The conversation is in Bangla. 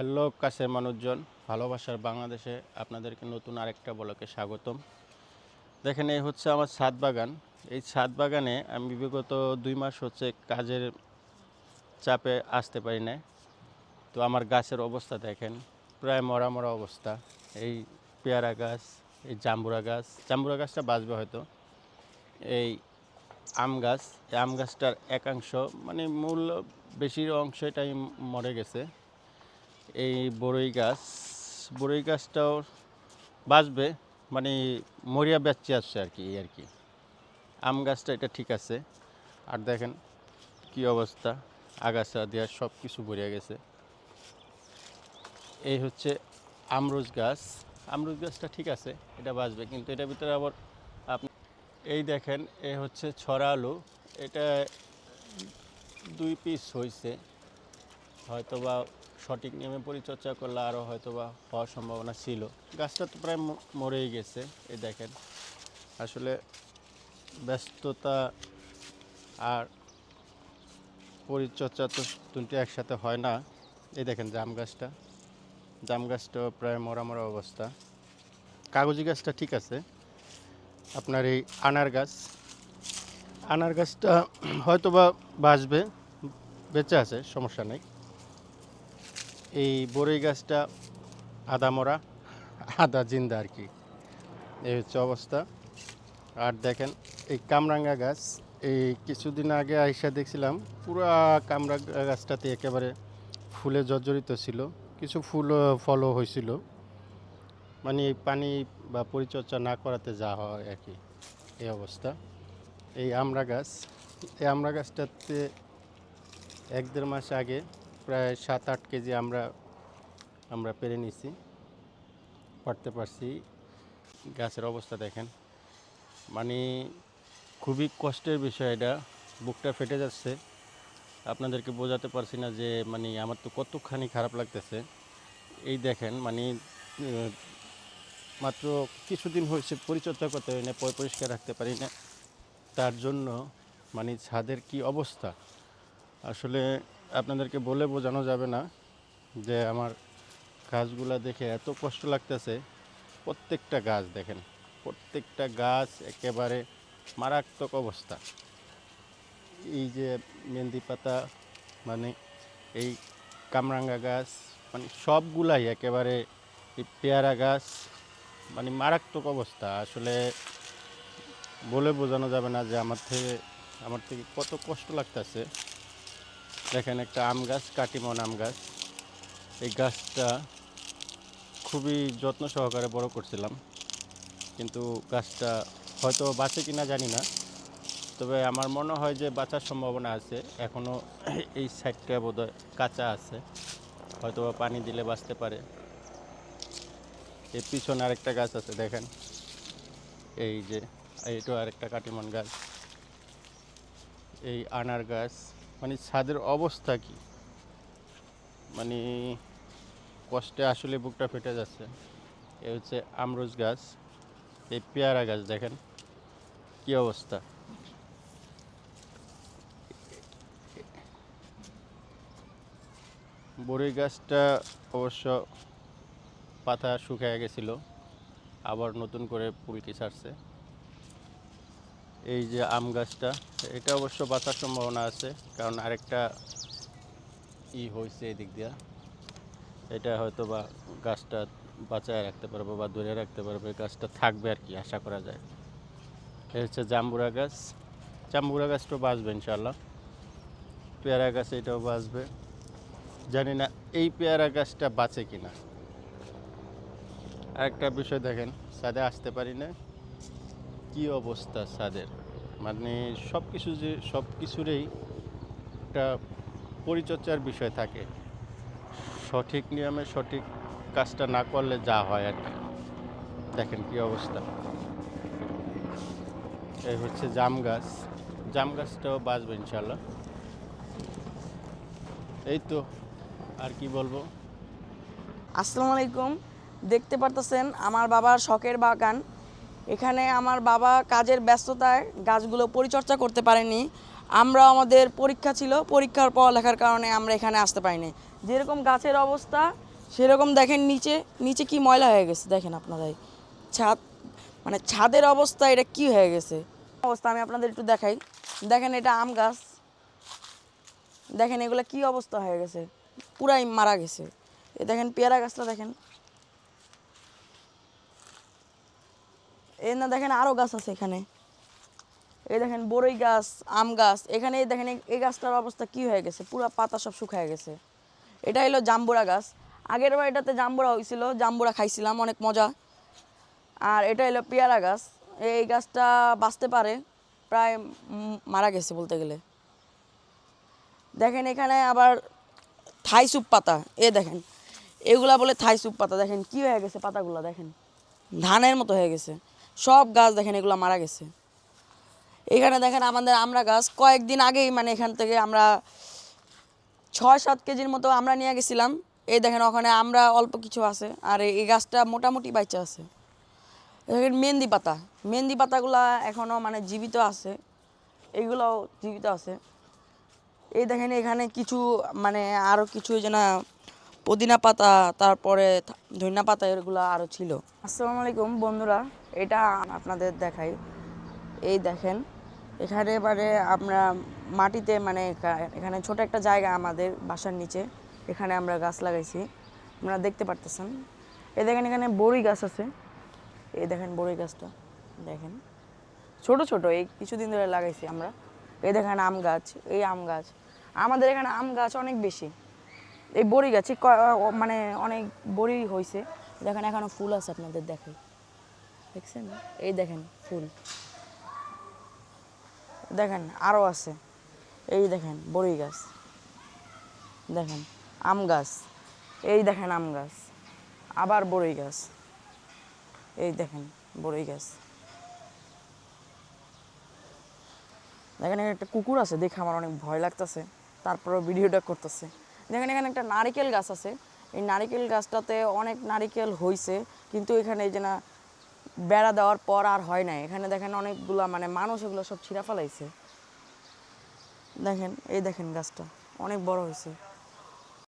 হ্যালো কাছের মানুষজন, ভালোবাসার বাংলাদেশে আপনাদেরকে নতুন আরেকটা ব্লকে স্বাগতম। দেখেন, এই হচ্ছে আমার ছাদ বাগান। এই ছাদ বাগানে আমি বিগত দুই মাস হচ্ছে কাজের চাপে আসতে পারি না তো আমার গাছের অবস্থা দেখেন, প্রায় মরা মরা অবস্থা। এই পেয়ারা গাছ, এই জাম্বুরা গাছ, জাম্বুরা গাছটা বাঁচবে হয়তো। এই আম গাছ, এই আম গাছটার একাংশ মানে মূল বেশির অংশ অংশটাই মরে গেছে। এই বড়ই গাছ। বড়ই গাছটাও বাঁচবে মানে মরিয়া বেচে আসছে আর কি, এই আর কি। আম গাছটা এটা ঠিক আছে। আর দেখেন কি অবস্থা, আগাছা দেওয়া সব কিছু ভরিয়া গেছে। এই হচ্ছে আমরুজ গাছ। আমরুজ গাছটা ঠিক আছে, এটা বাঁচবে, কিন্তু এটার ভিতরে আবার আপনি এই দেখেন, এ হচ্ছে ছড়া আলু। এটা দুই পিস হয়েছে হয়তো বা সঠিক নিয়মে পরিচর্যা করলে আরও হয়তো বা হওয়ার সম্ভাবনা ছিল। গাছটা তো প্রায় মরেই গেছে, এই দেখেন। আসলে ব্যস্ততা আর পরিচর্যা তো দুটি একসাথে হয় না। এই দেখেন জাম গাছটা। জাম গাছটাও প্রায় মরা মরা অবস্থা। কাগজি গাছটা ঠিক আছে। আপনার এই আনার গাছ। আনার গাছটা হয়তো বা বাঁচবে, বেঁচে আছে, সমস্যা নেই। এই বড়ই গাছটা আদা মরা, আদা জিন্দা আর কি। এই হচ্ছে অবস্থা। আর দেখেন, এই কামরাঙ্গা গাছ, এই কিছুদিন আগে আইসা দেখছিলাম, পুরা কামরাঙ্গা গাছটাতে একেবারে ফুলে জর্জরিত ছিল, কিছু ফুল ফলও হয়েছিল মানে পানি বা পরিচর্যা না করাতে যা হয় আর কি, এই অবস্থা। এই আমরা গাছ, এই আমড়া গাছটাতে এক দেড় মাস আগে প্রায় সাত, আট কেজি আমরা আমরা পেরে নিছি। পারতে পারছি। গাছের অবস্থা দেখেন। মানে খুবই কষ্টের বিষয় এটা। বুকটা ফেটে যাচ্ছে। আপনাদেরকে বোঝাতে পারছি না যে মানে আমার তো কতখানি খারাপ লাগতেছে। এই দেখেন মানে মাত্র কিছুদিন হয়েছে পরিচর্যা করতে পারি না পরিষ্কার রাখতে পারি না। তার জন্য মানে ছাদের কি অবস্থা? আসলে আপনাদেরকে বলে বোঝানো যাবে না যে আমার গাছগুলা দেখে এত কষ্ট লাগতেছে। প্রত্যেকটা গাছ দেখেন, প্রত্যেকটা গাছ একেবারে মারাত্মক অবস্থা। এই যে মেহেন্দি পাতা মানে এই কামরাঙ্গা গাছ মানে সবগুলাই একেবারে এই পেয়ারা গাছ মানে মারাত্মক অবস্থা। আসলে বলে বোঝানো যাবে না যে আমার থেকে আমার থেকে কত কষ্ট লাগতেছে। দেখেন একটা আম গাছ, কাটিমন আম গাছ। এই গাছটা খুবই যত্ন সহকারে বড় করছিলাম। কিন্তু গাছটা হয়তো বাঁচে কিনা জানি না। তবে আমার মনে হয় যে বাঁচার সম্ভাবনা আছে। এখনও এই সাইডটা বোধহয় কাঁচা আছে। হয়তো পানি দিলে বাঁচতে পারে। এর পিছনে আরেকটা গাছ আছে, দেখেন। এই যে, এইটা আরেকটা কাটিমন গাছ। এই আনার গাছ। মানে ছাদের অবস্থা কি? মানে কষ্টে আসলে বুকটা ফেটে যাচ্ছে। এ হচ্ছে আমরুজ গাছ, এই পেয়ারা গাছ দেখেন, কি অবস্থা? বড়ই গাছটা অবশ্য পাতা শুকিয়ে গেছিল, আবার নতুন করে পুলকি ছাড়ছে। এই যে আম গাছটা, এটা অবশ্য বাঁচার সম্ভাবনা আছে, কারণ আরেকটা ই হয়েছে এদিক দিয়া। এটা হয়তো বা গাছটা বাঁচায় রাখতে পারব বা ধরে রাখতে পারবে গাছটা থাকবে আর কি, আশা করা যায়। এই হচ্ছে জাম্বুরা গাছ। জাম্বুরা গাছটাও বাঁচবে ইনশাল্লাহ পেয়ারা গাছ এটাও বাঁচবে। জানি না এই পেয়ারা গাছটা বাঁচে কি কিনা। আরেকটা বিষয় দেখেন সাদে আসতে পারি না কি অবস্থা ছাদের মানে সব কিছু যে সব কিছুরই একটা পরিচর্যার বিষয় থাকে। সঠিক নিয়মে সঠিক কাজটা না করলে যা হয় আর কি। দেখেন কি অবস্থা। এই হচ্ছে জাম গাছ। জাম গাছটাও বাঁচবে ইনশাল্লাহ এই তো, আর কি বলব? আসসালামু আলাইকুম। দেখতে পারতেছেন আমার বাবার শখের বাগান। এখানে আমার বাবা কাজের ব্যস্ততায় গাছগুলো পরিচর্যা করতে পারেনি। আমরা আমাদের পরীক্ষা ছিল, পরীক্ষার পড়ালেখার কারণে আমরা এখানে আসতে পারিনি। যেরকম গাছের অবস্থা, সেরকম দেখেন নিচে নিচে কি ময়লা হয়ে গেছে, দেখেন আপনারাই। ছাদ মানে ছাদের অবস্থা, এটা কি হয়ে গেছে? অবস্থা আমি আপনাদের একটু দেখাই। দেখেন এটা আম গাছ। দেখেন এগুলো কি অবস্থা হয়ে গেছে, পুরাই মারা গেছে। এ দেখেন পেয়ারা গাছটা দেখেন। এই না দেখেন আরও গাছ আছে এখানে। এই দেখেন বড়ই গাছ, আম গাছ, এখানে দেখেন এই গাছটার অবস্থা কি হয়ে গেছে? পুরো পাতা সব শুকায় গেছে। এটা হলো জাম্বুরা গাছ। আগের বার এটাতে জাম্বুরা হয়েছিল, জাম্বুরা খাইছিলাম, অনেক মজা। আর এটা হলো পেয়ারা গাছ। এই গাছটা বাঁচতে পারে, প্রায় মারা গেছে বলতে গেলে। দেখেন এখানে আবার থাই সুপ পাতা। এ দেখেন, এগুলা বলে থাই সুপ পাতা। দেখেন কি হয়ে গেছে পাতাগুলো, দেখেন। ধানের মতো হয়ে গেছে। সব গাছ দেখেন, এগুলো মারা গেছে। এখানে দেখেন আমাদের আমরা গাছ, কয়েকদিন আগেই মানে এখান থেকে আমরা ছয় সাত কেজির মতো আমরা নিয়ে গেছিলাম। এই দেখেন ওখানে আমরা অল্প কিছু আছে, আর এই গাছটা মোটামুটি বাচ্চা আছে। দেখেন মেহেন্দি পাতা, মেহেন্দি পাতাগুলা এখনও মানে জীবিত আছে। এগুলোও জীবিত আছে। এই দেখেন এখানে কিছু মানে আরও কিছু এই যে না পুদিনা পাতা, তারপরে ধনিয়া পাতা এগুলো আরও ছিল। আসসালামু আলাইকুম বন্ধুরা, এটা আপনাদের দেখাই। এই দেখেন, এখানে এবারে আমরা মাটিতে মানে এখানে ছোট একটা জায়গা আমাদের বাসার নিচে, এখানে আমরা গাছ লাগাইছি। আপনারা দেখতে পারতেছেন। এই দেখেন এখানে বড়ি গাছ আছে। এই দেখেন বড়ি গাছটা, দেখেন। ছোট ছোট, এই কিছুদিন ধরে লাগাইছি আমরা। এই দেখেন আম গাছ, এই আম গাছ। আমাদের এখানে আম গাছ অনেক বেশি। এই বড়ি গাছে মানে অনেক বড়ি হয়েছে দেখেন, এখনও ফুল আছে আপনাদের দেখাই। দেখছেন? এই দেখেন, ফুল। দেখেন আরও আছে। এই দেখেন, বড়ি গাছ। দেখেন, আম গাছ। এই দেখেন, আম গাছ। আবার বড়ই গাছ। এই দেখেন বড়ই গাছ। দেখেন একটা কুকুর আছে, দেখে আমার অনেক ভয় লাগতেছে। তারপরেও ভিডিওটা করতেছে। দেখেন এখানে একটা নারিকেল গাছ আছে। এই নারিকেল গাছটাতে অনেক নারিকেল হয়েছে কিন্তু এখানে এই যে না বেড়া দেওয়ার পর আর হয় নাই। এখানে দেখেন অনেকগুলা মানে মানুষ এগুলো সব ছিঁড়া ফেলাইছে। দেখেন, এই দেখেন গাছটা অনেক বড় হয়েছে